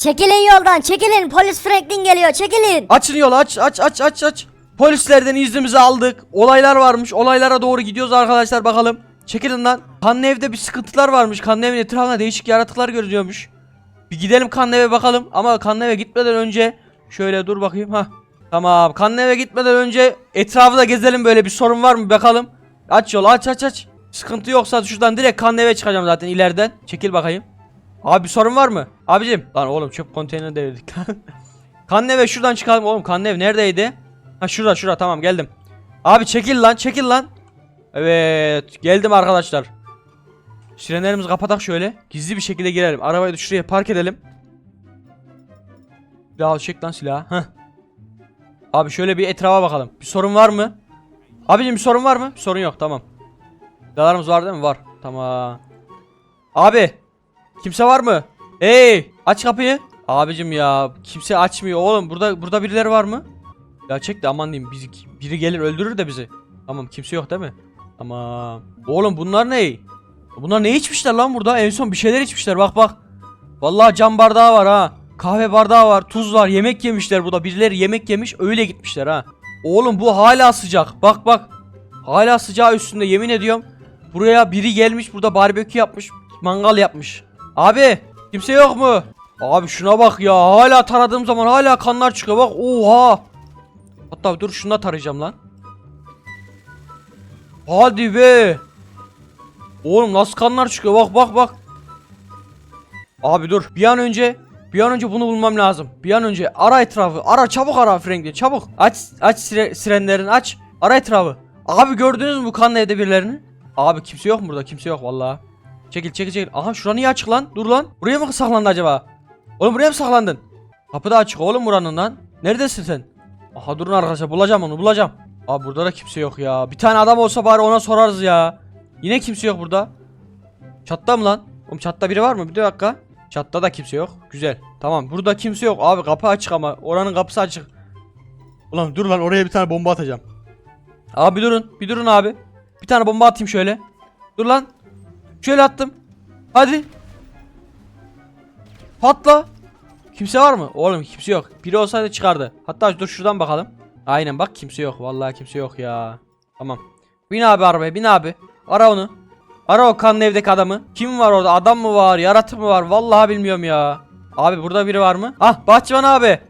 Çekilin yoldan çekilin polis Franklin geliyor çekilin. Açın yolu aç aç aç aç aç. Polislerden iznimizi aldık. Olaylar varmış. Olaylara doğru gidiyoruz arkadaşlar bakalım. Çekilin lan. Kanlı evde bir sıkıntılar varmış. Kanlı evin etrafında değişik yaratıklar görünüyormuş. Bir gidelim kanlı eve bakalım. Ama kanlı eve gitmeden önce şöyle dur bakayım. ha. Tamam. Kanlı eve gitmeden önce etrafı da gezelim böyle bir sorun var mı bakalım. Aç yolu aç aç aç. Sıkıntı yoksa şuradan direkt kanlı eve çıkacağım zaten ileriden. Çekil bakayım. Abi sorun var mı? Abicim. Lan oğlum çöp konteynerini devirdik lan. Kanlı eve şuradan çıkalım oğlum. Kanlı ev neredeydi? Ha şurada şurada tamam geldim. Abi çekil lan çekil lan. Evet geldim arkadaşlar. Sirenlerimizi kapatak şöyle. Gizli bir şekilde girelim. Arabayı da şuraya park edelim. Silahı çek lan silahı. Heh. Abi şöyle bir etrafa bakalım. Bir sorun var mı? Abicim bir sorun var mı? Bir sorun yok tamam. Silahlarımız var değil mi? Var. Tamam. Abi. Kimse var mı? Hey aç kapıyı. Abicim ya kimse açmıyor oğlum. Burada burada birileri var mı? Ya çek de aman diyeyim bizi, biri gelir öldürür de bizi. Tamam kimse yok değil mi? Tamam. Oğlum bunlar ne? Bunlar ne içmişler lan burada? En son bir şeyler içmişler bak bak. Vallahi cam bardağı var ha. Kahve bardağı var, tuz var, yemek yemişler burada. Birileri yemek yemiş öyle gitmişler ha. Oğlum bu hala sıcak. Bak bak. Hala sıcağı üstünde yemin ediyorum. Buraya biri gelmiş burada barbekü yapmış. Mangal yapmış. Abi kimse yok mu? Abi şuna bak ya. Hala taradığım zaman hala kanlar çıkıyor. Bak oha. Hatta dur şunu da tarayacağım lan. Hadi be. Oğlum nasıl kanlar çıkıyor bak bak bak. Abi dur bir an önce bir an önce bunu bulmam lazım. Bir an önce ara etrafı. Ara çabuk ara Franklin çabuk. Aç aç sire, sirenlerini aç. Ara etrafı. Abi gördünüz mü bu kanlı evde birilerini? Abi kimse yok mu burada? Kimse yok vallahi. Çekil çekil çekil. Aha şura niye açık lan? Dur lan. Buraya mı saklandı acaba? Oğlum buraya mı saklandın? Kapı da açık oğlum buranın lan. Neredesin sen? Aha durun arkadaşlar bulacağım onu bulacağım. Abi burada da kimse yok ya. Bir tane adam olsa bari ona sorarız ya. Yine kimse yok burada. Çatta mı lan? Oğlum çatta biri var mı? Bir dakika. Çatta da kimse yok. Güzel. Tamam burada kimse yok. Abi kapı açık ama. Oranın kapısı açık. Ulan dur lan oraya bir tane bomba atacağım. Abi durun. Bir durun abi. Bir tane bomba atayım şöyle. Dur lan. Şöyle attım. Hadi. Patla. Kimse var mı? Oğlum kimse yok. Biri olsaydı çıkardı. Hatta dur şuradan bakalım. Aynen bak kimse yok. Vallahi kimse yok ya. Tamam. Bin abi arabaya bin abi. Ara onu. Ara o kanlı evdeki adamı. Kim var orada? Adam mı var? Yaratık mı var? Vallahi bilmiyorum ya. Abi burada biri var mı? Ah Bahçıvan abi.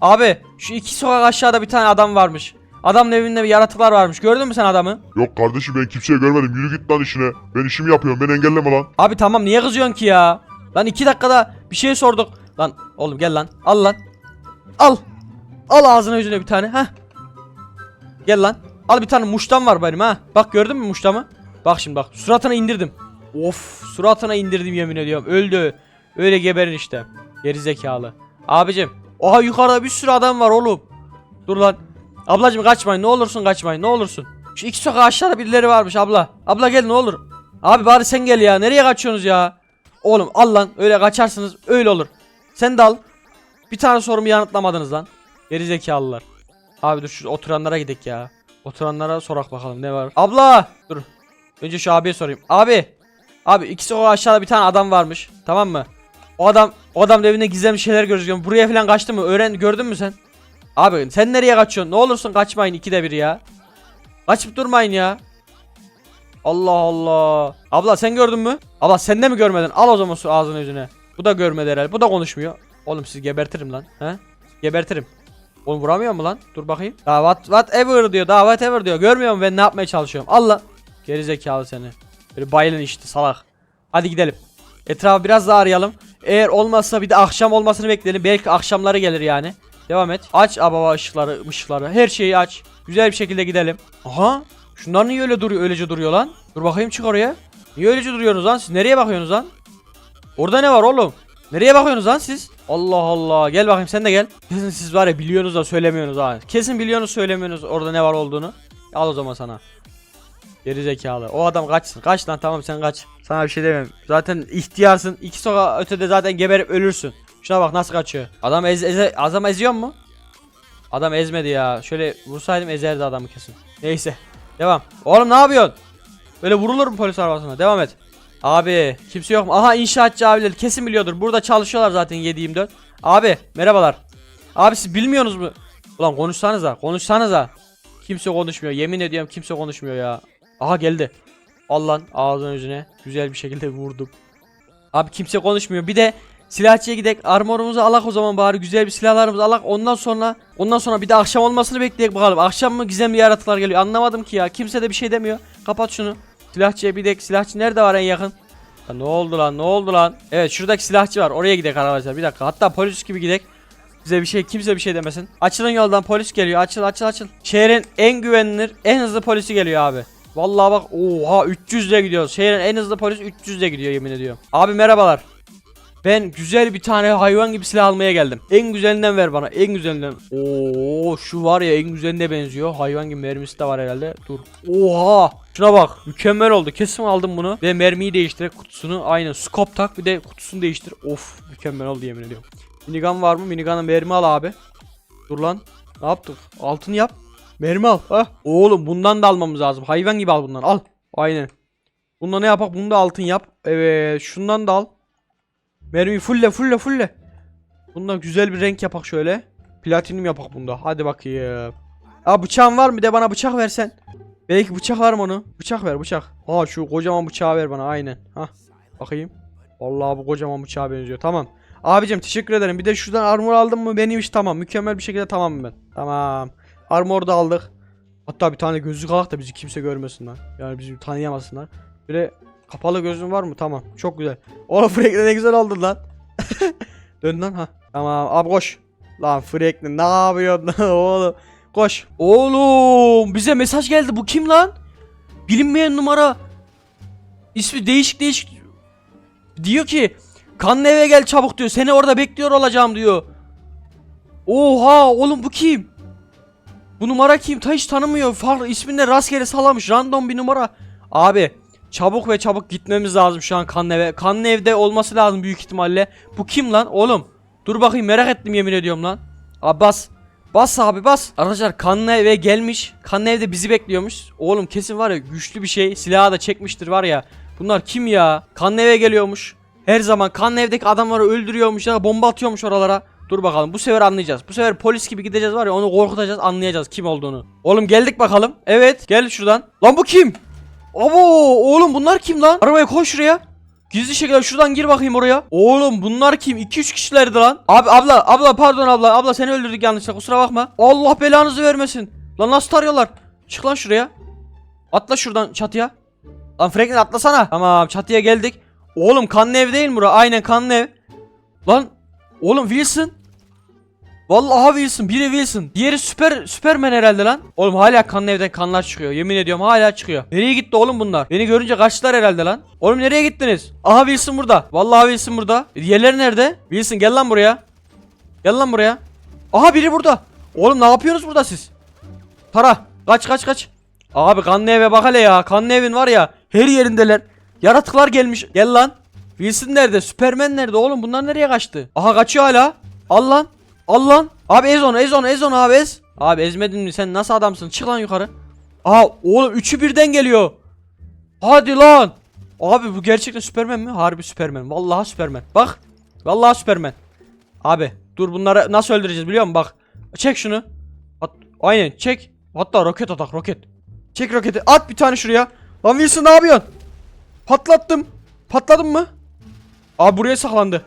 Abi şu iki sokak aşağıda bir tane adam varmış. Adamın evinde bir yaratıklar varmış. Gördün mü sen adamı? Yok kardeşim ben kimseyi görmedim. Yürü git lan işine. Ben işimi yapıyorum. Beni engelleme lan. Abi tamam niye kızıyorsun ki ya? Lan iki dakikada bir şey sorduk. Lan oğlum gel lan. Al lan. Al. Al ağzına yüzüne bir tane. Heh. Gel lan. Al bir tane muştan var benim ha. Bak gördün mü muştamı? Bak şimdi bak. Suratına indirdim. Of suratına indirdim yemin ediyorum. Öldü. Öyle geberin işte. Geri zekalı. Abicim. Oha yukarıda bir sürü adam var oğlum. Dur lan. Ablacım kaçmayın ne olursun kaçmayın ne olursun. Şu iki sokak aşağıda birileri varmış abla. Abla gel ne olur. Abi bari sen gel ya. Nereye kaçıyorsunuz ya? Oğlum al lan. Öyle kaçarsınız. Öyle olur. Sen de al. Bir tane sorumu yanıtlamadınız lan. Geri zekalılar. Abi dur şu oturanlara gidek ya. Oturanlara sorak bakalım ne var. Abla! Dur. Önce şu abiye sorayım. Abi! Abi ikisi o aşağıda bir tane adam varmış. Tamam mı? O adam o adam evinde gizemli şeyler gözüküyor. Buraya falan kaçtı mı? Öğren gördün mü sen? Abi sen nereye kaçıyorsun? Ne olursun kaçmayın ikide bir ya. Kaçıp durmayın ya. Allah Allah. Abla sen gördün mü? Abla sen de mi görmedin? Al o zaman su ağzına yüzüne. Bu da görmedi herhalde. Bu da konuşmuyor. Oğlum sizi gebertirim lan. He? Gebertirim. Oğlum vuramıyor mu lan? Dur bakayım. Daha what, whatever diyor. Daha whatever diyor. Görmüyor musun ben ne yapmaya çalışıyorum? Allah. Geri zekalı seni. Böyle bayılın işte salak. Hadi gidelim. Etrafı biraz daha arayalım. Eğer olmazsa bir de akşam olmasını bekleyelim. Belki akşamları gelir yani. Devam et. Aç ababa ışıkları, ışıkları. Her şeyi aç. Güzel bir şekilde gidelim. Aha. Şunlar niye öyle duruyor, öylece duruyor lan? Dur bakayım çık oraya. Niye öylece duruyorsunuz lan? Siz nereye bakıyorsunuz lan? Orada ne var oğlum? Nereye bakıyorsunuz lan siz? Allah Allah. Gel bakayım sen de gel. Kesin siz var ya biliyorsunuz da söylemiyorsunuz ha. Kesin biliyorsunuz söylemiyorsunuz orada ne var olduğunu. Al o zaman sana. Geri zekalı. O adam kaçsın. Kaç lan tamam sen kaç. Sana bir şey demem. Zaten ihtiyarsın. İki sokak ötede zaten geberip ölürsün. Şuna bak nasıl kaçıyor. Adam ez, eze, adam eziyor mu? Adam ezmedi ya. Şöyle vursaydım ezerdi adamı kesin. Neyse. Devam. Oğlum ne yapıyorsun? Böyle vurulur mu polis arabasına? Devam et. Abi kimse yok mu? Aha inşaatçı abiler kesin biliyordur. Burada çalışıyorlar zaten 7-24. Abi merhabalar. Abi siz bilmiyorsunuz mu? Ulan konuşsanıza konuşsanıza. Kimse konuşmuyor yemin ediyorum kimse konuşmuyor ya. Aha geldi. Al lan ağzının yüzüne. Güzel bir şekilde vurdum. Abi kimse konuşmuyor. Bir de silahçıya gidek armorumuzu alak o zaman bari güzel bir silahlarımızı alak. Ondan sonra ondan sonra bir de akşam olmasını bekleyek bakalım. Akşam mı gizemli yaratıklar geliyor. Anlamadım ki ya. Kimse de bir şey demiyor. Kapat şunu. Silahçıya bir de silahçı nerede var en yakın? Ya ne oldu lan? Ne oldu lan? Evet şuradaki silahçı var. Oraya gidek arkadaşlar. Bir dakika. Hatta polis gibi gidek. Bize bir şey kimse bir şey demesin. Açılın yoldan polis geliyor. Açıl açıl açıl. Şehrin en güvenilir, en hızlı polisi geliyor abi. Vallahi bak oha 300 ile gidiyoruz. Şehrin en hızlı polis 300 ile gidiyor yemin ediyorum. Abi merhabalar. Ben güzel bir tane hayvan gibi silah almaya geldim. En güzelinden ver bana. En güzelinden. Oo şu var ya en güzeline benziyor. Hayvan gibi mermisi de var herhalde. Dur. Oha. Şuna bak. Mükemmel oldu. Kesin aldım bunu. Ve mermiyi değiştir. Kutusunu aynen. Scope tak bir de kutusunu değiştir. Of mükemmel oldu yemin ediyorum. Minigun var mı? Minigun'a mermi al abi. Dur lan. Ne yaptık? Altın yap. Mermi al. Ha. Oğlum bundan da almamız lazım. Hayvan gibi al bundan. Al. Aynen. Bunda ne yapak? Bunu da altın yap. Evet. Şundan da al. Mermi fulle fulle fulle. Bunda güzel bir renk yapak şöyle. Platinum yapak bunda. Hadi bakayım. Aa bıçağın var mı? De bana bıçak versen. Belki bıçak var mı onu? Bıçak ver bıçak. Aa şu kocaman bıçağı ver bana aynen. Ha. Bakayım. Vallahi bu kocaman bıçağa benziyor. Tamam. Abicim teşekkür ederim. Bir de şuradan armor aldım mı benim iş tamam. Mükemmel bir şekilde tamam ben. Tamam. Armor da aldık. Hatta bir tane gözlük alak da bizi kimse görmesin lan. Yani bizi tanıyamasınlar. Bir de kapalı gözlüğün var mı? Tamam. Çok güzel. Oğlum Frank'le ne güzel oldun lan. Dön lan ha. Tamam abi koş. Lan Franklin ne yapıyorsun lan oğlum? Koş. Oğlum bize mesaj geldi. Bu kim lan? Bilinmeyen numara. İsmi değişik değişik. Diyor ki kanlı eve gel çabuk diyor. Seni orada bekliyor olacağım diyor. Oha oğlum bu kim? Bu numara kim? Ta hiç tanımıyor. Farklı ismini de rastgele salamış. Random bir numara. Abi çabuk ve çabuk gitmemiz lazım şu an kanlı eve. Kanlı evde olması lazım büyük ihtimalle. Bu kim lan oğlum? Dur bakayım merak ettim yemin ediyorum lan. Abi bas. Bas abi bas. Arkadaşlar kanlı eve gelmiş. Kanlı evde bizi bekliyormuş. Oğlum kesin var ya güçlü bir şey. Silahı da çekmiştir var ya. Bunlar kim ya? Kanlı eve geliyormuş. Her zaman kanlı evdeki adamları öldürüyormuş ya bomba atıyormuş oralara. Dur bakalım bu sefer anlayacağız. Bu sefer polis gibi gideceğiz var ya onu korkutacağız anlayacağız kim olduğunu. Oğlum geldik bakalım. Evet gel şuradan. Lan bu kim? Abo oğlum bunlar kim lan? Arabaya koy şuraya. Gizli şekilde şuradan gir bakayım oraya. Oğlum bunlar kim? 2-3 kişilerdi lan. Abi abla abla pardon abla. Abla seni öldürdük yanlışlıkla kusura bakma. Allah belanızı vermesin. Lan nasıl tarıyorlar? Çık lan şuraya. Atla şuradan çatıya. Lan Franklin atlasana. Tamam çatıya geldik. Oğlum kanlı ev değil mi bura? Aynen kanlı ev. Lan oğlum Wilson. Vallahi Wilson. Biri Wilson. Diğeri süper Superman herhalde lan. Oğlum hala kanlı evden kanlar çıkıyor. Yemin ediyorum hala çıkıyor. Nereye gitti oğlum bunlar? Beni görünce kaçtılar herhalde lan. Oğlum nereye gittiniz? Aha Wilson burada. Vallahi Wilson burada. E, Diğerleri nerede? Wilson gel lan buraya. Gel lan buraya. Aha biri burada. Oğlum ne yapıyorsunuz burada siz? Tara. Kaç kaç kaç. Abi kanlı eve bak hele ya. Kanlı evin var ya. Her yerindeler. Yaratıklar gelmiş. Gel lan. Wilson nerede? Superman nerede oğlum? Bunlar nereye kaçtı? Aha kaçıyor hala. Al lan. Al lan. Abi ez onu ez onu ez onu abi ez. Abi ezmedin mi sen nasıl adamsın? Çık lan yukarı. Aha oğlum üçü birden geliyor. Hadi lan. Abi bu gerçekten Superman mi? Harbi Superman. Vallahi Superman. Bak. Vallahi Superman. Abi dur bunları nasıl öldüreceğiz biliyor musun? Bak. Çek şunu. At, aynen çek. Hatta roket atak roket. Çek roketi at bir tane şuraya. Lan Wilson ne yapıyorsun? Patlattım. Patladın mı? Abi buraya saklandı.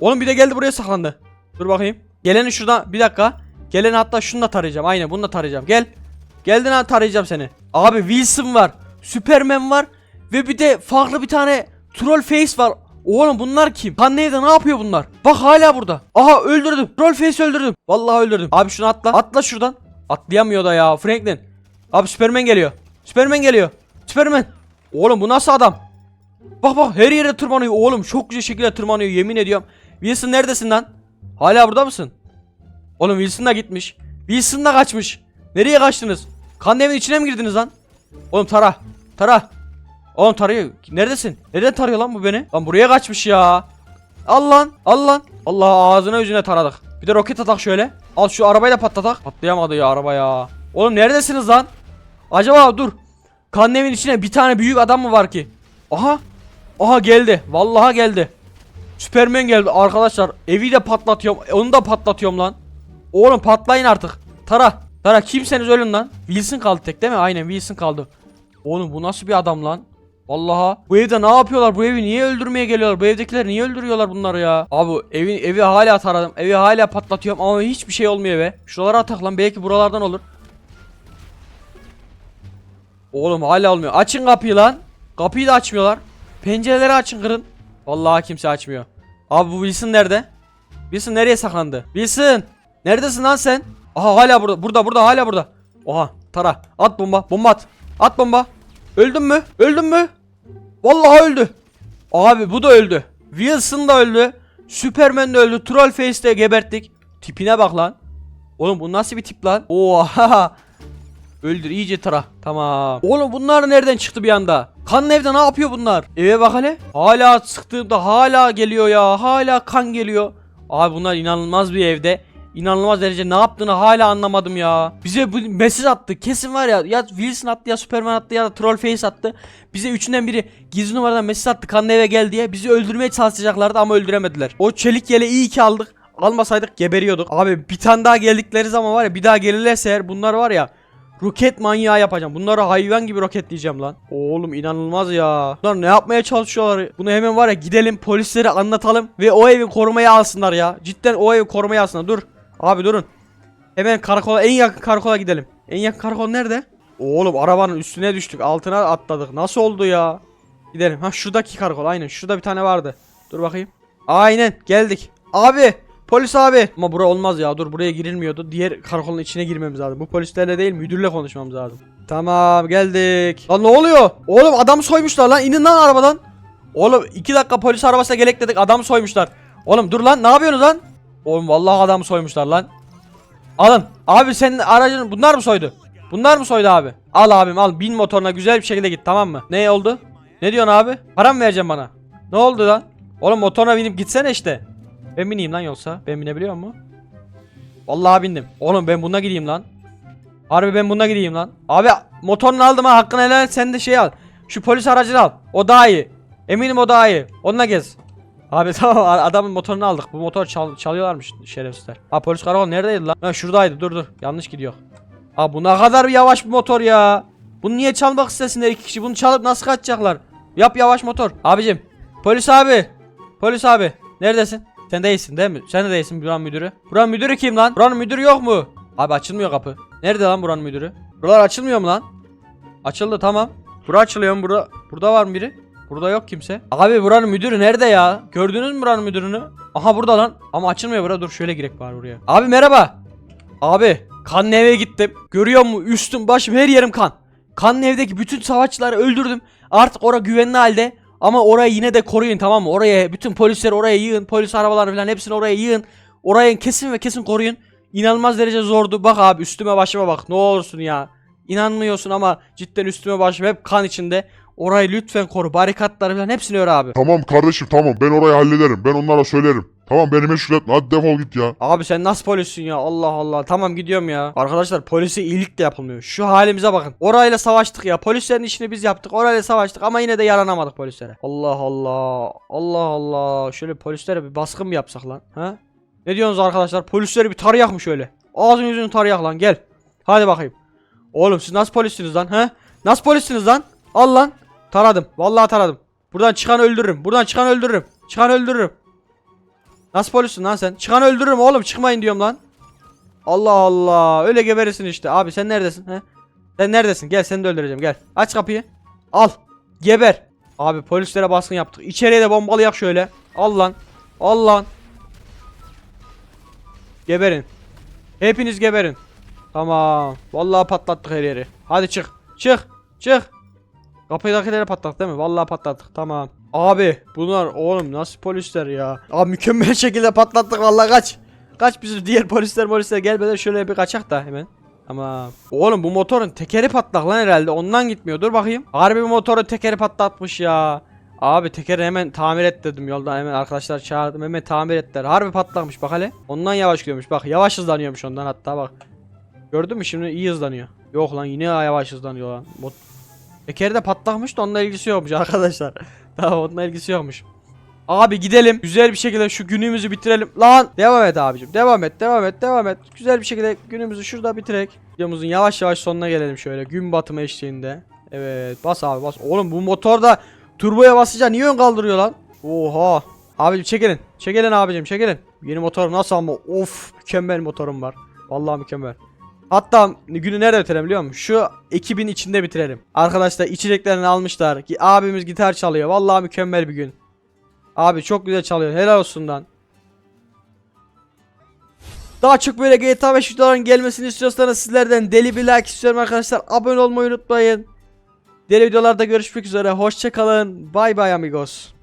Oğlum bir de geldi buraya saklandı. Dur bakayım. Geleni şuradan bir dakika. Geleni hatta şunu da tarayacağım. Aynen bunu da tarayacağım. Gel. Geldin ha tarayacağım seni. Abi Wilson var. Superman var. Ve bir de farklı bir tane troll face var. Oğlum bunlar kim? Kanleyde ne yapıyor bunlar? Bak hala burada. Aha öldürdüm. Troll face öldürdüm. Vallahi öldürdüm. Abi şunu atla. Atla şuradan. Atlayamıyor da ya Franklin. Abi Superman geliyor. Superman geliyor. Superman. Oğlum bu nasıl adam? Bak bak her yere tırmanıyor oğlum. Çok güzel şekilde tırmanıyor yemin ediyorum. Wilson neredesin lan? Hala burada mısın? Oğlum Wilson da gitmiş. Wilson da kaçmış. Nereye kaçtınız? Kan evin içine mi girdiniz lan? Oğlum tara. Tara. Oğlum tarıyor. Neredesin? Nereden tarıyor lan bu beni? Lan buraya kaçmış ya. Al lan. Al lan. Allah ağzına yüzüne taradık. Bir de roket atak şöyle. Al şu arabayı da patlatak. Patlayamadı ya araba ya. Oğlum neredesiniz lan? Acaba dur. Kan evin içine bir tane büyük adam mı var ki? Aha. Aha geldi. Vallahi geldi. Süpermen geldi arkadaşlar. Evi de patlatıyorum. Onu da patlatıyorum lan. Oğlum patlayın artık. Tara. Tara kimseniz ölün lan. Wilson kaldı tek değil mi? Aynen Wilson kaldı. Oğlum bu nasıl bir adam lan? Vallahi bu evde ne yapıyorlar? Bu evi niye öldürmeye geliyorlar? Bu evdekiler niye öldürüyorlar bunları ya? Abi evi evi hala taradım. Evi hala patlatıyorum ama hiçbir şey olmuyor eve. Şuralara atak lan belki buralardan olur. Oğlum hala olmuyor. Açın kapıyı lan. Kapıyı da açmıyorlar. Pencereleri açın kırın. Vallahi kimse açmıyor. Abi bu Wilson nerede? Wilson nereye saklandı? Wilson! Neredesin lan sen? Aha hala burada. Burada burada hala burada. Oha tara. At bomba. Bomba at. At bomba. Öldün mü? Öldün mü? Vallahi öldü. Abi bu da öldü. Wilson da öldü. Superman de öldü. Trollface de geberttik. Tipine bak lan. Oğlum bu nasıl bir tip lan? Oha. Öldür iyice tara. Tamam. Oğlum bunlar nereden çıktı bir anda? Kan evde ne yapıyor bunlar? Eve bak hele. Hala sıktığımda hala geliyor ya. Hala kan geliyor. Abi bunlar inanılmaz bir evde. İnanılmaz derece ne yaptığını hala anlamadım ya. Bize bu mesaj attı. Kesin var ya ya Wilson attı ya Superman attı ya da Trollface attı. Bize üçünden biri gizli numaradan mesaj attı. Kanlı eve gel diye. Bizi öldürmeye çalışacaklardı ama öldüremediler. O çelik yele iyi ki aldık. Almasaydık geberiyorduk. Abi bir tane daha geldikleri zaman var ya bir daha gelirlerse eğer bunlar var ya Roket manyağı yapacağım. Bunları hayvan gibi roketleyeceğim lan. Oğlum inanılmaz ya. Bunlar ne yapmaya çalışıyorlar? Bunu hemen var ya gidelim polislere anlatalım ve o evi korumaya alsınlar ya. Cidden o evi korumaya alsınlar. Dur. Abi durun. Hemen karakola en yakın karakola gidelim. En yakın karakol nerede? Oğlum arabanın üstüne düştük. Altına atladık. Nasıl oldu ya? Gidelim. Ha şuradaki karakol aynen. Şurada bir tane vardı. Dur bakayım. Aynen geldik. Abi Polis abi. Ama bura olmaz ya. Dur buraya girilmiyordu. Diğer karakolun içine girmemiz lazım. Bu polislerle değil müdürle konuşmamız lazım. Tamam geldik. Lan ne oluyor? Oğlum adam soymuşlar lan. İnin lan arabadan. Oğlum iki dakika polis arabasına gerek dedik. Adam soymuşlar. Oğlum dur lan. Ne yapıyorsunuz lan? Oğlum vallahi adam soymuşlar lan. Alın. Abi senin aracın bunlar mı soydu? Bunlar mı soydu abi? Al abim al. Bin motoruna güzel bir şekilde git tamam mı? Ne oldu? Ne diyorsun abi? Para mı bana? Ne oldu lan? Oğlum motoruna binip gitsene işte. Ben bineyim lan yoksa. Ben binebiliyor mu? Vallahi bindim. Oğlum ben buna gideyim lan. Harbi ben buna gideyim lan. Abi motorunu aldım ha hakkını helal et sen de şey al. Şu polis aracını al. O daha iyi. Eminim o daha iyi. Onunla gez. Abi tamam adamın motorunu aldık. Bu motor çal çalıyorlarmış şerefsizler. Ha polis karakol neredeydi lan? Ha şuradaydı dur dur. Yanlış gidiyor. Ha bu ne kadar yavaş bir motor ya. Bunu niye çalmak istesinler iki kişi? Bunu çalıp nasıl kaçacaklar? Yap yavaş motor. Abicim. Polis abi. Polis abi. Neredesin? Sen değilsin değil mi? Sen de değilsin buranın müdürü. Buranın müdürü kim lan? Buranın müdürü yok mu? Abi açılmıyor kapı. Nerede lan buranın müdürü? Buralar açılmıyor mu lan? Açıldı tamam. Bura açılıyor mu? Burada, burada var mı biri? Burada yok kimse. Abi buranın müdürü nerede ya? Gördünüz mü buranın müdürünü? Aha burada lan. Ama açılmıyor bura. Dur şöyle girek bari buraya. Abi merhaba. Abi kanlı eve gittim. Görüyor musun? Üstüm başım her yerim kan. Kanlı evdeki bütün savaşçıları öldürdüm. Artık ora güvenli halde. Ama orayı yine de koruyun tamam mı? Oraya bütün polisleri oraya yığın. Polis arabaları falan hepsini oraya yığın. Orayı kesin ve kesin koruyun. İnanılmaz derece zordu. Bak abi üstüme başıma bak. Ne olursun ya. İnanmıyorsun ama cidden üstüme başıma hep kan içinde. Orayı lütfen koru. Barikatları falan hepsini ör abi. Tamam kardeşim tamam ben orayı hallederim. Ben onlara söylerim. Tamam beni meşgul etme hadi defol git ya. Abi sen nasıl polissin ya? Allah Allah. Tamam gidiyorum ya. Arkadaşlar polise iyilik de yapılmıyor. Şu halimize bakın. Orayla savaştık ya. Polislerin işini biz yaptık. Orayla savaştık ama yine de yaranamadık polislere. Allah Allah. Allah Allah. Şöyle polislere bir baskın mı yapsak lan? Ha? Ne diyorsunuz arkadaşlar? Polisleri bir tarayak mı şöyle? Ağzını yüzünü tarayak lan gel. Hadi bakayım. Oğlum siz nasıl polissiniz lan? Ha? Nasıl polissiniz lan? Al lan. Taradım. Vallahi taradım. Buradan çıkan öldürürüm. Buradan çıkan öldürürüm. Çıkan öldürürüm. Nasıl polissin lan sen? Çıkan öldürürüm oğlum çıkmayın diyorum lan. Allah Allah öyle geberirsin işte. Abi sen neredesin? He? Sen neredesin? Gel seni de öldüreceğim gel. Aç kapıyı. Al. Geber. Abi polislere baskın yaptık. İçeriye de bombalayak şöyle. Al lan. Al lan. Geberin. Hepiniz geberin. Tamam. Vallahi patlattık her yeri. Hadi çık. Çık. Çık. Kapıdakileri patlattık değil mi? Vallahi patlattık. Tamam. Abi bunlar oğlum nasıl polisler ya? Abi mükemmel şekilde patlattık vallahi kaç. Kaç bizim diğer polisler polisler gelmeden şöyle bir kaçak da hemen. Ama oğlum bu motorun tekeri patlak lan herhalde. Ondan gitmiyor. Dur bakayım. Harbi bu motorun tekeri patlatmış ya. Abi tekeri hemen tamir et dedim yoldan hemen arkadaşlar çağırdım hemen tamir ettiler. Harbi patlakmış bak hele. Ondan yavaş gidiyormuş bak yavaş hızlanıyormuş ondan hatta bak. Gördün mü şimdi iyi hızlanıyor. Yok lan yine yavaş hızlanıyor lan. Mot Tekeri de patlakmış da onunla ilgisi yokmuş arkadaşlar. Tamam onunla ilgisi yokmuş. Abi gidelim. Güzel bir şekilde şu günümüzü bitirelim. Lan devam et abicim. Devam et, devam et, devam et. Güzel bir şekilde günümüzü şurada bitirek. Videomuzun yavaş yavaş sonuna gelelim şöyle. Gün batımı eşliğinde. Evet, bas abi bas. Oğlum bu motorda turboya basınca niye ön kaldırıyor lan? Oha. Abicim çekilin. Çekilin abicim çekilin. Yeni motorum nasıl ama of mükemmel motorum var. Vallahi mükemmel. Hatta günü nerede bitirelim biliyor musun? Şu ekibin içinde bitirelim. Arkadaşlar içeceklerini almışlar. Abimiz gitar çalıyor. Vallahi mükemmel bir gün. Abi çok güzel çalıyor. Helal olsun lan. Daha çok böyle GTA 5 videoların gelmesini istiyorsanız sizlerden deli bir like istiyorum arkadaşlar. Abone olmayı unutmayın. Deli videolarda görüşmek üzere. Hoşçakalın. Bay bay amigos.